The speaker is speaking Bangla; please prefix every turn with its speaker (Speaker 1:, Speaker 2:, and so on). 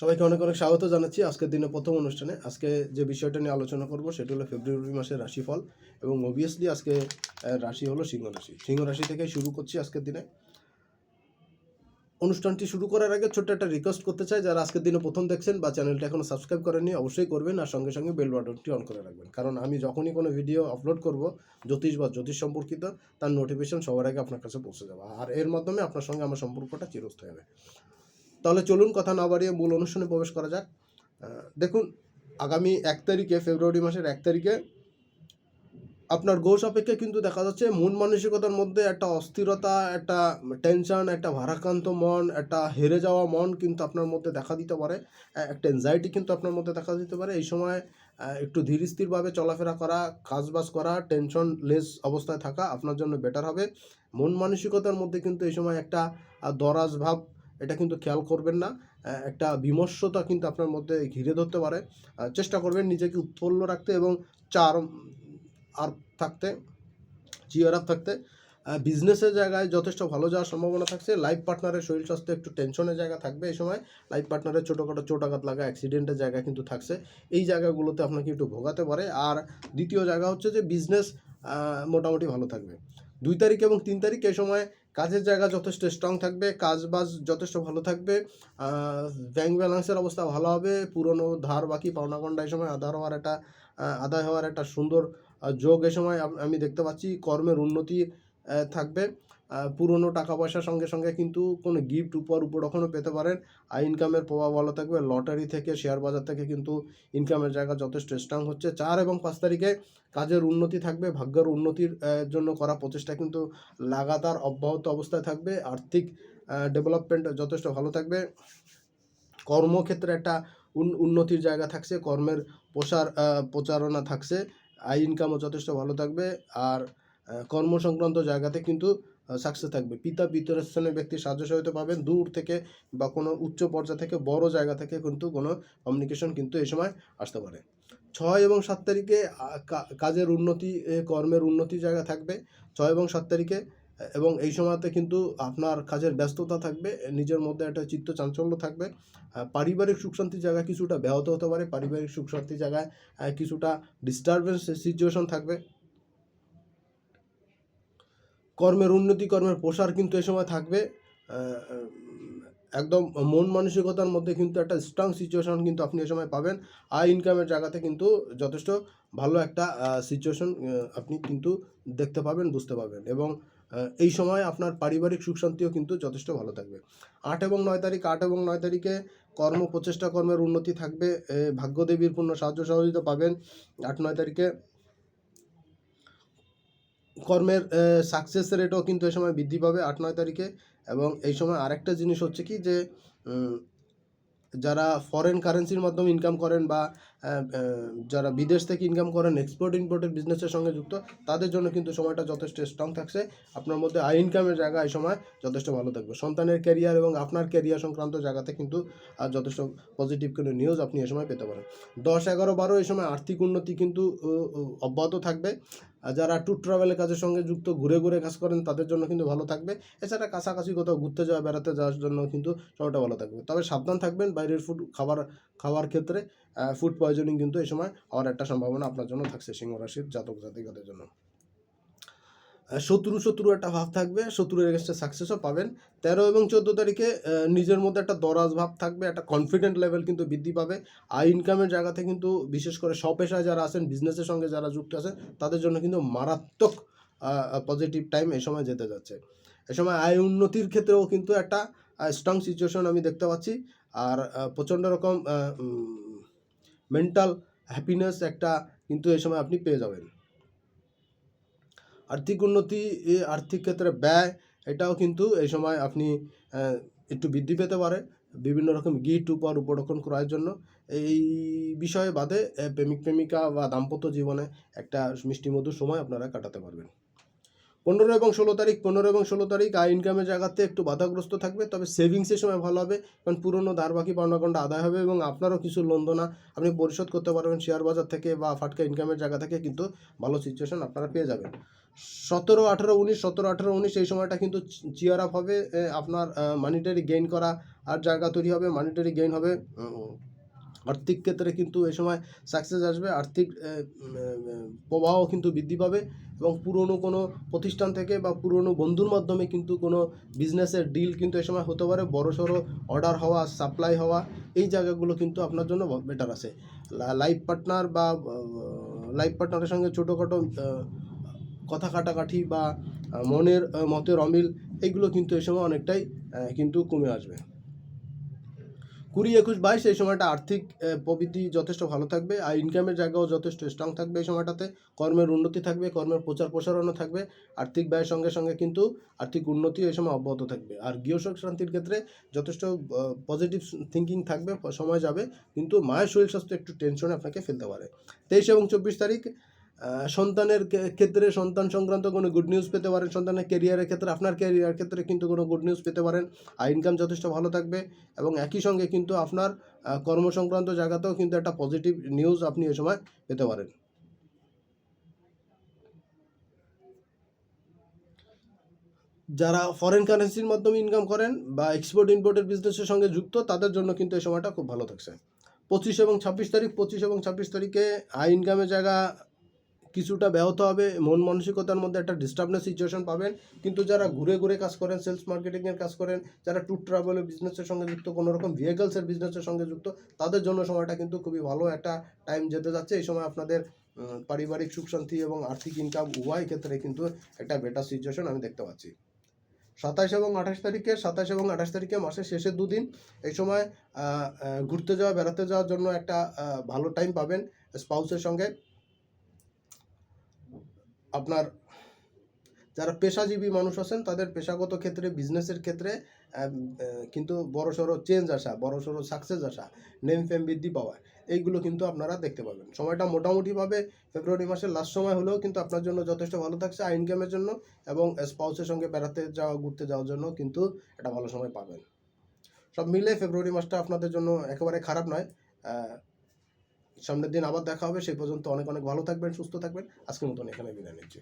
Speaker 1: সবাইকে অনেক অনেক স্বাগত জানাচ্ছি আজকের দিনে প্রথম অনুষ্ঠানে। আজকে যে বিষয়টা নিয়ে আলোচনা করব সেটি হলো ফেব্রুয়ারি মাসের রাশিফল এবং অবভিয়াসলি আজকে রাশি হলো সিংহ রাশি। সিংহ রাশি থেকে শুরু করছি আজকের দিনে। অনুষ্ঠানটি শুরু করার আগে ছোট্ট একটা রিকোয়েস্ট করতে চাই, যারা আজকের দিনে প্রথম দেখছেন বা চ্যানেলটা এখনও সাবস্ক্রাইব করেননি, অবশ্যই করবেন আর সঙ্গে সঙ্গে বেল বাটনটি অন করে রাখবেন। কারণ আমি যখনই কোনো ভিডিও আপলোড করব, জ্যোতিষ বা জ্যোতিষ সম্পর্কিত, তার নোটিফিকেশন সবার আগে আপনার কাছে পৌঁছে যাবে। আর এর মাধ্যমে আপনার সঙ্গে আমার সম্পর্কটা চিরস্থায়ী হবে। তাহলে চলুন কথা না বাড়িয়ে মূল অনুষ্ঠানে প্রবেশ করা যাক। দেখুন, আগামী এক তারিখে, ফেব্রুয়ারি মাসের এক তারিখে আপনার গো সাপেক্ষে কিন্তু দেখা যাচ্ছে মন মানসিকতার মধ্যে একটা অস্থিরতা, একটা টেনশন একটা ভারাক্রান্ত মন, একটা হেরে যাওয়া মন কিন্তু আপনার মধ্যে দেখা দিতে পারে। একটা এনজাইটি কিন্তু আপনার মধ্যে দেখা দিতে পারে। এই সময় একটু ধীর স্থিরভাবে চলাফেরা করা, কাজবাজ করা টেনশন লেস অবস্থায় থাকা আপনার জন্য বেটার হবে। মন মানসিকতার মধ্যে কিন্তু এই সময় একটা দরাজ ভাব এটা কিন্তু খেয়াল করবেন না। একটা বিমর্ষতা কিন্তু আপনার মধ্যে ঘিরে ধরতে পারে। চেষ্টা করবেন নিজেকে উৎফুল্ল রাখতে এবং চার আর থাকতে চিয়ার আপ থাকতে। বিজনেসের জায়গায় যথেষ্ট ভালো যাওয়ার সম্ভাবনা থাকছে। লাইফ পার্টনারের শরীর স্বাস্থ্য একটু টেনশনের জায়গা থাকবে এই সময়। লাইফ পার্টনারের ছোটোখাটো চোটাঘাত লাগা অ্যাক্সিডেন্টের জায়গা কিন্তু থাকছে। এই জায়গাগুলোতে আপনাকে একটু ভোগাতে পারে। আর দ্বিতীয় জায়গা হচ্ছে যে বিজনেস মোটামুটি ভালো থাকবে। দুই তারিখ এবং তিন তারিখ এই সময় কাজের জায়গা যথেষ্ট স্ট্রং থাকবে কাজ বাজ যথেষ্ট ভালো থাকবে ব্যাংক ব্যালেন্সের অবস্থা ভালো হবে, পুরনো ধার বাকি পাওনাকণ্ডা এই সময় আধার হওয়ার একটা আদায় হওয়ার একটা সুন্দর যোগ এ সময় আমি দেখতে পাচ্ছি, কর্মের উন্নতি থাকবে। পুরনো টাকা পয়সার সঙ্গে সঙ্গে কিন্তু কোনো গিফট উপর উপরক্ষণও পেতে পারেন। আর ইনকামের প্রভাব ভালো থাকবে। লটারি থেকে শেয়ার বাজার থেকে কিন্তু ইনকামের জায়গা যথেষ্ট স্ট্রং হচ্ছে। চার এবং পাঁচ তারিখে কাজের উন্নতি থাকবে। ভাগ্যের উন্নতির জন্য করা প্রচেষ্টা কিন্তু লাগাতার অব্যাহত অবস্থায় থাকবে। আর্থিক ডেভেলপমেন্ট যথেষ্ট ভালো থাকবে। কর্মক্ষেত্রে একটা উন- উন্নতির জায়গা থাকছে। কর্মের প্রসার প্রচারণা থাকছে। আয় ইনকামও যথেষ্ট ভালো থাকবে। আর আহ, কর্ম সংক্রান্ত জায়গাতে কিন্তু সাকসেস থাকবে। পিতা পিতরস্থানের ব্যক্তির সাহায্য সহায়তা পাবেন। দূর থেকে বা কোনো উচ্চ পর্যায় থেকে, বড় জায়গা থেকে কিন্তু কোনো কমিউনিকেশন কিন্তু এই সময় আসতে পারে। ছয় এবং সাত তারিখে কাজের উন্নতি কর্মের উন্নতি জায়গা থাকবে। ছয় এবং সাত তারিখে, এবং এই সময়তে কিন্তু আপনার কাজের ব্যস্ততা থাকবে। নিজের মধ্যে একটা চিত্ত চাঞ্চল্য থাকবে। পারিবারিক সুখ শান্তির জায়গায় কিছুটা ব্যাহত হতে পারে। পারিবারিক সুখ শান্তির জায়গায় কিছুটা ডিস্টারবেন্স সিচুয়েশন থাকবে। কর্মের উন্নতি, কর্মের প্রসার কিন্তু এ সময় থাকবে। একদম মন মানসিকতার মধ্যে কিন্তু একটা স্ট্রং সিচুয়েশন কিন্তু আপনি এ সময় পাবেন। আয় ইনকামের জায়গাতে কিন্তু যথেষ্ট ভালো একটা সিচুয়েশন আপনি কিন্তু দেখতে পাবেন, বুঝতে পারবেন এবং এই সময় আপনার পারিবারিক সুখ শান্তিও কিন্তু যথেষ্ট ভালো থাকবে। আট এবং নয় তারিখ, আট এবং নয় তারিখে কর্ম, প্রচেষ্টা, কর্মের উন্নতি থাকবে। ভাগ্যদেবীর পূর্ণ সাহায্য সহযোগিতা পাবেন। আট, নয় তারিখে কর্মের সাকসেস রেটও কিন্তু এই সময় বৃদ্ধি পাবে আট, নয় তারিখে। এবং এই সময় আরেকটা জিনিস হচ্ছে কি যে যারা ফরেন কারেন্সির মাধ্যমে ইনকাম করেন বা যারা বিদেশ থেকে ইনকাম করেন এক্সপোর্ট ইম্পোর্টের বিজনেসের সঙ্গে যুক্ত, তাদের জন্য কিন্তু সময়টা যথেষ্ট স্ট্রং থাকছে। আপনার মধ্যে আই ইনকামের জায়গা এই সময় যথেষ্ট ভালো থাকবে। সন্তানের ক্যারিয়ার এবং আপনার ক্যারিয়ার সংক্রান্ত জায়গাতে কিন্তু আর যথেষ্ট পজিটিভ কোনো নিউজ আপনি এই সময় পেতে পারেন। দশ, এগারো, বারো এই সময় আর্থিক উন্নতি কিন্তু অব্যাহত থাকবে। যারা ট্যুর ট্রাভেলের কাজের সঙ্গে যুক্ত, ঘুরে ঘুরে কাজ করেন, তাদের জন্য কিন্তু ভালো থাকবে। এছাড়া কাছাকাছি কোথাও ঘুরতে যাওয়া, বেড়াতে যাওয়ার জন্য কিন্তু সময়টা ভালো থাকবে। তবে সাবধান থাকবেন বাইরের ফুড খাবার, খাওয়ার ক্ষেত্রে ফুড পয়জনিং কিন্তু এই সময় হওয়ার একটা সম্ভাবনা আপনার জন্য থাকছে সিংহ রাশির জাতক জাতিকাদের জন্য। শত্রু শত্রু একটা ভাব থাকবে, শত্রুর এগেস্টে সাকসেসও পাবেন। তেরো এবং চোদ্দ তারিখে নিজের মধ্যে একটা দরাজ ভাব থাকবে, একটা কনফিডেন্ট লেভেল কিন্তু বৃদ্ধি পাবে। আয় ইনকামের জায়গাতে কিন্তু বিশেষ করে স্বপেশায় যারা আছেন বিজনেসের সঙ্গে যারা যুক্ত আছেন, তাদের জন্য কিন্তু মারাত্মক পজিটিভ টাইম এই সময় যেতে যাচ্ছে। এ সময় আয় উন্নতির ক্ষেত্রেও কিন্তু একটা স্ট্রং সিচুয়েশন আমি দেখতে পাচ্ছি। আর প্রচণ্ড রকম মেন্টাল হ্যাপিনেস একটা কিন্তু এই সময় আপনি পেয়ে যাবেন। আর্থিক উন্নতি আর্থিক ক্ষেত্রে ব্যয়, এটাও কিন্তু এই সময় আপনি একটু বৃদ্ধি পেতে পারে। বিভিন্ন রকম গিট উপর উপরক্ষণ করার জন্য। এই বিষয়ে বাদে প্রেমিক প্রেমিকা বা দাম্পত্য জীবনে একটা মিষ্টি মধুর সময় আপনারা কাটাতে পারবেন। পনেরো এবং ষোলো তারিখ, পনেরো এবং ষোলো তারিখ, আয় ইনকামের জায়গাতে একটু বাধাগ্রস্ত থাকবে, তবে সেভিংসের সময় ভালো হবে, কারণ পুরনো ধার বাকি পাওনাগণ্ডা আদায় হবে এবং আপনারও কিছু লন্দনা আপনি পরিশোধ করতে পারবেন শেয়ার বাজার থেকে বা ফাটকা ইনকামের জায়গা থেকে, কিন্তু ভালো সিচুয়েশন আপনারা পেয়ে যাবেন। সতেরো, আঠেরো, উনিশ, সতেরো, আঠেরো, উনিশ, এই সময়টা কিন্তু চিয়ার আপ হবে আপনার মানিটারি গেইন করা আর জায়গা তৈরি হবে মানিটারি গেইন হবে আর্থিক ক্ষেত্রে কিন্তু এ সময় সাকসেস আসবে। আর্থিক প্রবাহ কিন্তু বৃদ্ধি পাবে এবং পুরনো কোনো প্রতিষ্ঠান থেকে বা পুরনো বন্ধুর মাধ্যমে কিন্তু কোনো বিজনেসের ডিল কিন্তু এ সময় হতে পারে। বড় সড়ো অর্ডার হওয়া সাপ্লাই হওয়া, এই জায়গাগুলো কিন্তু আপনার জন্য বেটার আছে। লাইফ পার্টনার বা লাইফ পার্টনারের সঙ্গে ছোটোখাটো কথা কাটাকাটি বা মনের মতের অমিল, এইগুলো কিন্তু এ সময় অনেকটাই কিন্তু কমে আসবে। কুড়ি একুশ বাইশ এই সময়টা আর্থিক প্রবৃদ্ধি যথেষ্ট ভালো থাকবে, আর ইনকামের জায়গাও যথেষ্ট স্ট্রং থাকবে এই সময়টাতে। কর্মের উন্নতি থাকবে, কর্মের প্রচার প্রসারণও থাকবে, আর্থিক ব্যয়ের সঙ্গে সঙ্গে কিন্তু আর্থিক উন্নতি এই সময় অব্যাহত থাকবে। আর গৃহসুখ শান্তির ক্ষেত্রে যথেষ্ট পজিটিভ থিঙ্কিং থাকবে, সময় যাবে, কিন্তু মায়ের শরীর স্বাস্থ্য একটু টেনশনে আপনাকে ফেলতে পারে। তেইশ এবং চব্বিশ তারিখ সন্তানের ক্ষেত্রে সন্তান সংক্রান্ত কোনো গুড নিউজ পেতে পারেন, সন্তানের ক্যারিয়ারের ক্ষেত্রে, আপনার ক্যারিয়ার ক্ষেত্রে কিন্তু কোনো গুড নিউজ পেতে পারেন। আর ইনকাম যথেষ্ট ভালো থাকবে এবং একই সঙ্গে কিন্তু আপনার কর্ম সংক্রান্ত জায়গাতেও কিন্তু একটা পজিটিভ নিউজ আপনি এ সময় পেতে পারেন। যারা ফরেন কারেন্সির মাধ্যমে ইনকাম করেন বা এক্সপোর্ট ইম্পোর্টের বিজনেসের সঙ্গে যুক্ত, তাদের জন্য কিন্তু এই সময়টা খুব ভালো থাকছে। পঁচিশ এবং ছাব্বিশ তারিখ, পঁচিশ এবং ছাব্বিশ তারিখে আই ইনকামের জায়গা কিছুটা ব্যাহত হবে, মন মানসিকতার মধ্যে একটা ডিস্টার্বনেস সিচুয়েশন পাবেন। কিন্তু যারা ঘুরে ঘুরে কাজ করেন সেলস মার্কেটিংয়ের কাজ করেন, যারা ট্যুর ট্রাভেলের বিজনেসের সঙ্গে যুক্ত, কোনো রকম ভেহিকলসের বিজনেসের সঙ্গে যুক্ত, তাদের জন্য সময়টা কিন্তু খুবই ভালো একটা টাইম যেতে যাচ্ছে। এই সময় আপনাদের পারিবারিক সুখ শান্তি এবং আর্থিক ইনকাম উভয় ক্ষেত্রে কিন্তু একটা বেটার সিচুয়েশন আমি দেখতে পাচ্ছি। সাতাশ এবং আঠাশ তারিখে, সাতাশ এবং আঠাশ তারিখে মাসের শেষের দুদিন, এই সময় ঘুরতে যাওয়া, বেড়াতে যাওয়ার জন্য একটা ভালো টাইম পাবেন স্পাউসের সঙ্গে। আপনার যারা পেশাজীবী মানুষ আছেন, তাদের পেশাগত ক্ষেত্রে বিজনেসের ক্ষেত্রে কিন্তু বড় সড়ো চেঞ্জ আসা, বড় সড়ো সাকসেস আসা নেম ফেম বৃদ্ধি পাওয়া, এইগুলো কিন্তু আপনারা দেখতে পাবেন। সময়টা মোটামুটিভাবে ফেব্রুয়ারি মাসের লাস্ট সময় হলেও কিন্তু আপনার জন্য যথেষ্ট ভালো থাকছে আই ইনকামের জন্য এবং স্পাউসের সঙ্গে বেড়াতে যাওয়া, ঘুরতে যাওয়ার জন্য কিন্তু একটা ভালো সময় পাবেন। সব মিলে ফেব্রুয়ারি মাসটা আপনাদের জন্য একেবারে খারাপ নয়। সামনের দিন আবার দেখা হবে। সেই পর্যন্ত অনেক অনেক ভালো থাকবেন, সুস্থ থাকবেন। আজকের মতন এখানে বিদায় নিচ্ছি।